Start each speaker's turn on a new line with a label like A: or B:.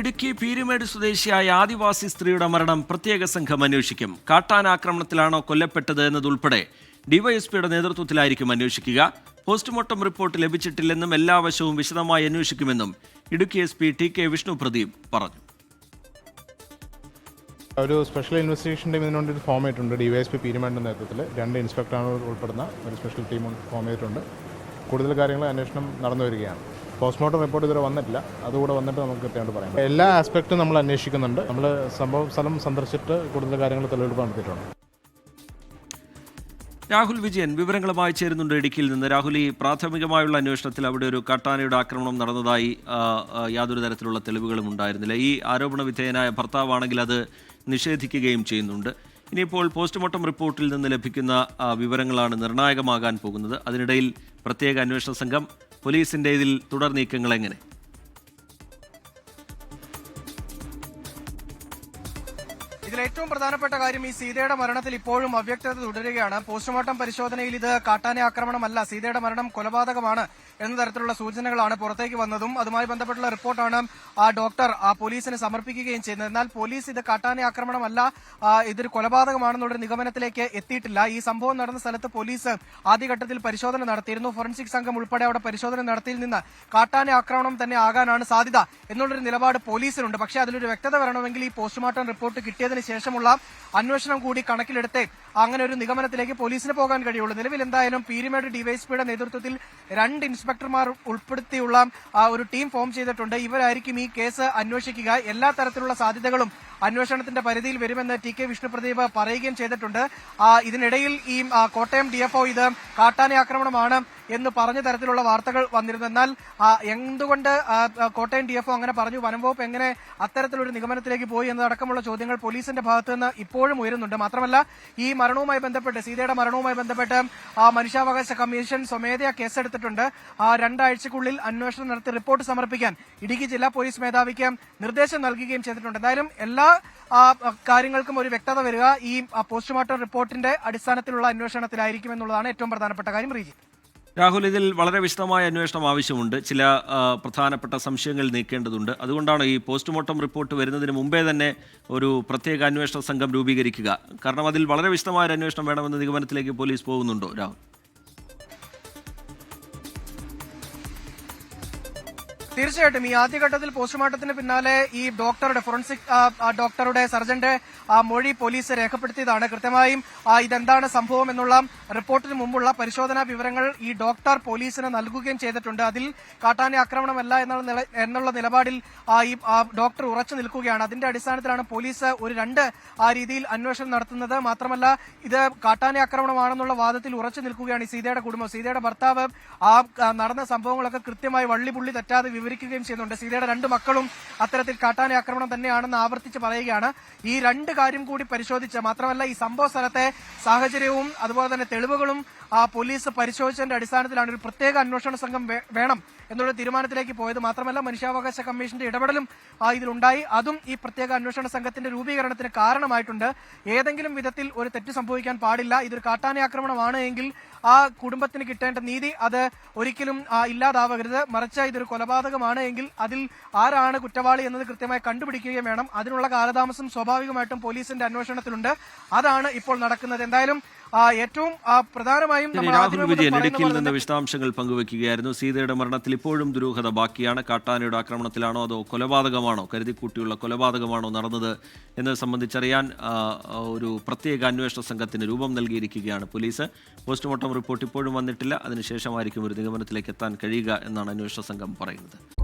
A: ഇടുക്കി പീരുമേട് സ്വദേശിയായ ആദിവാസി സ്ത്രീയുടെ മരണം പ്രത്യേക സംഘം അന്വേഷിക്കും. കാട്ടാനാക്രമണത്തിലാണോ കൊല്ലപ്പെട്ടത് എന്നതുൾപ്പെടെ ഡിവൈഎസ്പിയുടെ നേതൃത്വത്തിലായിരിക്കും അന്വേഷിക്കുക. പോസ്റ്റ്മോർട്ടം റിപ്പോർട്ട് ലഭിച്ചിട്ടില്ലെന്നും എല്ലാ വശവും വിശദമായി അന്വേഷിക്കുമെന്നും Idukki S P T K Vishnu Pradeep പറഞ്ഞു.
B: ഒരു സ്പെഷ്യൽ ഇൻവെസ്റ്റിഗേഷൻ ടീം ഇതിനുവേണ്ടി ഒരു ഫോം ചെയ്തിട്ടുണ്ട് ഡി വൈ എസ് പി പീരുമാന്റെ നേതൃത്വത്തിൽ രണ്ട് ഇൻസ്പെക്ടറാണ് ഉൾപ്പെടുന്ന ഒരു സ്പെഷ്യൽ ടീം ഫോം ചെയ്തിട്ടുണ്ട്. കൂടുതൽ കാര്യങ്ങൾ അന്വേഷണം നടന്നു വരികയാണ്. പോസ്റ്റ്മോർട്ടം റിപ്പോർട്ട് ഇതുവരെ വന്നിട്ടില്ല. അതുകൂടെ വന്നിട്ട് നമുക്ക് കൃത്യമായിട്ട് പറയാം. എല്ലാ ആസ്പെക്റ്റും നമ്മൾ അന്വേഷിക്കുന്നുണ്ട്. നമ്മൾ സംഭവ സ്ഥലം സന്ദർശിച്ചിട്ട് കൂടുതൽ കാര്യങ്ങൾ തെളിവെടുപ്പ് നടത്തിയിട്ടുണ്ട്.
A: രാഹുൽ വിജയൻ വിവരങ്ങളുമായി ചേരുന്നുണ്ട് ഇടുക്കിയിൽ നിന്ന്. രാഹുൽ ഈ പ്രാഥമികമായുള്ള അന്വേഷണത്തിൽ അവിടെ ഒരു കട്ടാനയുടെ ആക്രമണം നടന്നതായി യാതൊരു തരത്തിലുള്ള തെളിവുകളും ഉണ്ടായിരുന്നില്ല. ഈ ആരോപണ വിധേയനായ ഭർത്താവാണെങ്കിൽ അത് നിഷേധിക്കുകയും ചെയ്യുന്നുണ്ട്. ഇനിയിപ്പോൾ പോസ്റ്റ്മോർട്ടം റിപ്പോർട്ടിൽ നിന്ന് ലഭിക്കുന്ന വിവരങ്ങളാണ് നിർണായകമാകാൻ പോകുന്നത്. അതിനിടയിൽ പ്രത്യേക അന്വേഷണ സംഘം പോലീസിന്റെ ഇതിൽ തുടർ നീക്കങ്ങൾ എങ്ങനെ?
C: ഇതിൽ ഏറ്റവും പ്രധാനപ്പെട്ട കാര്യം ഈ സീതയുടെ മരണത്തിൽ ഇപ്പോഴും അവ്യക്തത തുടരുകയാണ്. പോസ്റ്റ്മോർട്ടം പരിശോധനയിൽ ഇത് കാട്ടാന ആക്രമണമല്ല സീതയുടെ മരണം കൊലപാതകമാണ് എന്ന തരത്തിലുള്ള സൂചനകളാണ് പുറത്തേക്ക് വന്നതും. അതുമായി ബന്ധപ്പെട്ടുള്ള റിപ്പോർട്ടാണ് ആ ഡോക്ടർ ആ പോലീസിന് സമർപ്പിക്കുകയും ചെയ്യുന്നത് എന്നാൽ പോലീസ് ഇത് കാട്ടാന ആക്രമണമല്ല ഇതൊരു കൊലപാതകമാണെന്നുള്ള നിഗമനത്തിലേക്ക് എത്തിയിട്ടില്ല. ഈ സംഭവം നടന്ന സ്ഥലത്ത് പോലീസ് ആദ്യഘട്ടത്തിൽ പരിശോധന നടത്തിയിരുന്നു. ഫോറൻസിക് സംഘം ഉൾപ്പെടെ അവിടെ പരിശോധന നടത്തിയിൽ നിന്ന് കാട്ടാന ആക്രമണം തന്നെ ആകാനാണ് സാധ്യത എന്നുള്ളൊരു നിലപാട് പോലീസിനുണ്ട്. പക്ഷേ അതിലൊരു വ്യക്തത വരണമെങ്കിൽ ഈ പോസ്റ്റ്മോർട്ടം റിപ്പോർട്ട് കിട്ടിയതിന് ശേഷമുള്ള അന്വേഷണം കൂടി കണക്കിലെടുത്ത് അങ്ങനെ ഒരു നിഗമനത്തിലേക്ക് പോലീസിന് പോകാൻ കഴിയുള്ളൂ. നിലവിൽ എന്തായാലും പീരിമേട് ഡിവൈഎസ്പിയുടെ നേതൃത്വത്തിൽ രണ്ട് ഇൻസ്പെക്ടർമാർ ഉൾപ്പെടുത്തിയുള്ള ഒരു ടീം ഫോം ചെയ്തിട്ടുണ്ട്. ഇവരായിരിക്കും ഈ കേസ് അന്വേഷിക്കുക. എല്ലാ തരത്തിലുള്ള സാധ്യതകളും അന്വേഷണത്തിന്റെ പരിധിയിൽ വരുമെന്ന് ടി കെ വിഷ്ണുപ്രദീപ് പറയുകയും ചെയ്തിട്ടുണ്ട്. ഇതിനിടയിൽ ഈ കോട്ടയം ഡിഎഫ്ഒ ഇത് കാട്ടാന ആക്രമണമാണ്. എന്ന് പറഞ്ഞ തരത്തിലുള്ള വാർത്തകൾ വന്നിരുന്നു. എന്നാൽ എന്തുകൊണ്ട് കോട്ടയം ഡിഎഫ്ഒ അങ്ങനെ പറഞ്ഞു? വനം വകുപ്പ് എങ്ങനെ അത്തരത്തിലൊരു നിഗമനത്തിലേക്ക് പോയി എന്നതടക്കമുള്ള ചോദ്യങ്ങൾ പോലീസിന്റെ ഭാഗത്തു നിന്ന് ഇപ്പോഴും ഉയരുന്നുണ്ട്. മാത്രമല്ല ഈ മരണവുമായി ബന്ധപ്പെട്ട് സീതയുടെ മരണവുമായി ബന്ധപ്പെട്ട് മനുഷ്യാവകാശ കമ്മീഷൻ സ്വമേധയാ കേസെടുത്തിട്ടുണ്ട്. ആ, രണ്ടാഴ്ചക്കുള്ളിൽ അന്വേഷണം നടത്തി റിപ്പോർട്ട് സമർപ്പിക്കാൻ ഇടുക്കി ജില്ലാ പോലീസ് മേധാവിക്ക് നിർദ്ദേശം നൽകുകയും ചെയ്തിട്ടുണ്ട്. എന്തായാലും എല്ലാ കാര്യങ്ങൾക്കും ഒരു വ്യക്തത വരിക ഈ പോസ്റ്റ്മോർട്ടം റിപ്പോർട്ടിന്റെ അടിസ്ഥാനത്തിലുള്ള അന്വേഷണത്തിലായിരിക്കും എന്നുള്ളതാണ് ഏറ്റവും പ്രധാനപ്പെട്ട കാര്യം റീജി.
A: രാഹുൽ ഇതിൽ വളരെ വിശദമായ അന്വേഷണം ആവശ്യമുണ്ട്. ചില പ്രധാനപ്പെട്ട സംശയങ്ങൾ നീക്കേണ്ടതുണ്ട്. അതുകൊണ്ടാണ് ഈ പോസ്റ്റ്മോർട്ടം റിപ്പോർട്ട് വരുന്നതിന് മുമ്പേ തന്നെ ഒരു പ്രത്യേക അന്വേഷണ സംഘം രൂപീകരിക്കുക. കാരണം അതിൽ വളരെ വിശദമായ അന്വേഷണം വേണമെന്ന നിഗമനത്തിലേക്ക് പോലീസ് പോകുന്നുണ്ടോ രാഹുൽ?
C: തീർച്ചയായിട്ടും ഈ ആദ്യഘട്ടത്തിൽ പോസ്റ്റ്മോർട്ടത്തിന് പിന്നാലെ ഈ ഡോക്ടറുടെ ഫോറൻസിക് ഡോക്ടറുടെ സർജന്റെ മൊഴി പോലീസ് രേഖപ്പെടുത്തിയതാണ്. കൃത്യമായും ഇതെന്താണ് സംഭവം എന്നുള്ള റിപ്പോർട്ടിന് മുമ്പുള്ള പരിശോധനാ വിവരങ്ങൾ ഈ ഡോക്ടർ പോലീസിന് നൽകുകയും ചെയ്തിട്ടുണ്ട്. അതിൽ കാട്ടാന ആക്രമണമല്ല എന്നുള്ള നിലപാടിൽ ഈ ഡോക്ടർ ഉറച്ചു നിൽക്കുകയാണ്. അതിന്റെ അടിസ്ഥാനത്തിലാണ് പോലീസ് ഒരു രണ്ട് ആ രീതിയിൽ അന്വേഷണം നടത്തുന്നത്. മാത്രമല്ല ഇത് കാട്ടാന ആക്രമണമാണെന്നുള്ള വാദത്തിൽ ഉറച്ചു നിൽക്കുകയാണ് ഈ സീതയുടെ കുടുംബം. സീതയുടെ ഭർത്താവ് ആ നടന്ന സംഭവങ്ങളൊക്കെ കൃത്യമായി വള്ളിപുള്ളി തെറ്റാതെ വിവരിക്കുകയും ചെയ്യുന്നുണ്ട്. സീതയുടെ രണ്ട് മക്കളും അത്തരത്തിൽ കാട്ടാന ആക്രമണം തന്നെയാണെന്ന് ആവർത്തിച്ച് പറയുകയാണ്. ഈ രണ്ട് കാര്യം കൂടി പരിശോധിച്ച് മാത്രമല്ല ഈ സംഭവ സ്ഥലത്തെ സാഹചര്യവും അതുപോലെ തന്നെ തെളിവുകളും പോലീസ് പരിശോധിച്ചതിന്റെ അടിസ്ഥാനത്തിലാണ് ഒരു പ്രത്യേക അന്വേഷണ സംഘം വേണം എന്നുള്ള തീരുമാനത്തിലേക്ക് പോയത്. മാത്രമല്ല മനുഷ്യാവകാശ കമ്മീഷന്റെ ഇടപെടലും ആ, ഇതിലുണ്ടായി. അതും ഈ പ്രത്യേക അന്വേഷണ സംഘത്തിന്റെ രൂപീകരണത്തിന് കാരണമായിട്ടുണ്ട്. ഏതെങ്കിലും വിധത്തിൽ ഒരു തെറ്റ് സംഭവിക്കാൻ പാടില്ല. ഇതൊരു കാട്ടാന ആക്രമണമാണ് എങ്കിൽ ആ കുടുംബത്തിന് കിട്ടേണ്ട നീതി അത് ഒരിക്കലും ഇല്ലാതാവരുത്. മറിച്ച് ഇതൊരു കൊലപാതകമാണ് എങ്കിൽ അതിൽ ആരാണ് കുറ്റവാളി എന്നത് കൃത്യമായി കണ്ടുപിടിക്കുകയും വേണം. അതിനുള്ള കാലതാമസം സ്വാഭാവികമായിട്ടും പോലീസിന്റെ അന്വേഷണത്തിലുണ്ട്. അതാണ് ഇപ്പോൾ നടക്കുന്നത്. എന്തായാലും ആ, ഏറ്റവും പ്രധാനമായും
A: രാഹുൽ വിജയൻ ഇടുക്കിയിൽ നിന്ന് വിശദാംശങ്ങൾ പങ്കുവെക്കുകയായിരുന്നു. സീതയുടെ മരണത്തിൽ ഇപ്പോഴും ദുരൂഹത ബാക്കിയാണ്. കാട്ടാനയുടെ ആക്രമണത്തിലാണോ അതോ കൊലപാതകമാണോ? കരുതിക്കൂട്ടിയുള്ള കൊലപാതകമാണോ നടന്നത് എന്നത് സംബന്ധിച്ചറിയാൻ ഒരു പ്രത്യേക അന്വേഷണ സംഘത്തിന് രൂപം നൽകിയിരിക്കുകയാണ് പോലീസ്. പോസ്റ്റ്മോർട്ടം റിപ്പോർട്ട് ഇപ്പോഴും വന്നിട്ടില്ല. അതിനുശേഷമായിരിക്കും ഒരു നിഗമനത്തിലേക്ക് എത്താൻ കഴിയുക എന്നാണ് അന്വേഷണ സംഘം പറയുന്നത്.